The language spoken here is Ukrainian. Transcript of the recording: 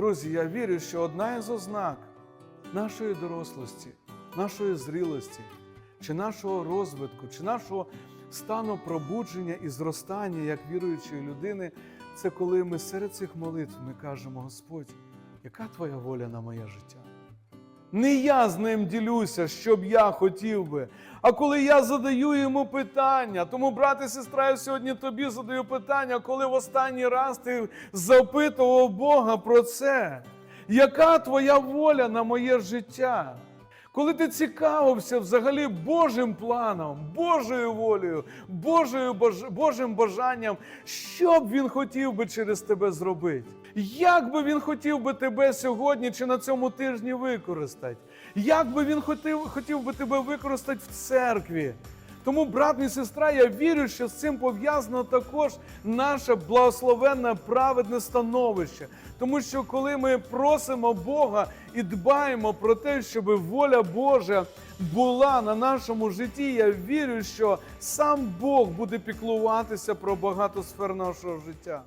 Друзі, я вірю, що одна із ознак нашої дорослості, нашої зрілості, чи нашого розвитку, чи нашого стану пробудження і зростання як віруючої людини, це коли ми серед цих молитв ми кажемо, Господь, яка твоя воля на моє життя? Не я з ним ділюся, що б я хотів би, а коли я задаю йому питання. Тому, брат і сестра, я сьогодні тобі задаю питання, коли в останній раз ти запитував Бога про це. Яка твоя воля на моє життя? Коли ти цікавився взагалі Божим планом, Божою волею, Божою, Божим бажанням, що б він хотів би через тебе зробити? Як би він хотів би тебе сьогодні чи на цьому тижні використати? Як би він хотів, хотів би тебе використати в церкві? Тому, брат і сестра, я вірю, що з цим пов'язано також наше благословенне праведне становище. Тому що коли ми просимо Бога і дбаємо про те, щоб воля Божа була на нашому житті, я вірю, що сам Бог буде піклуватися про багато сфер нашого життя.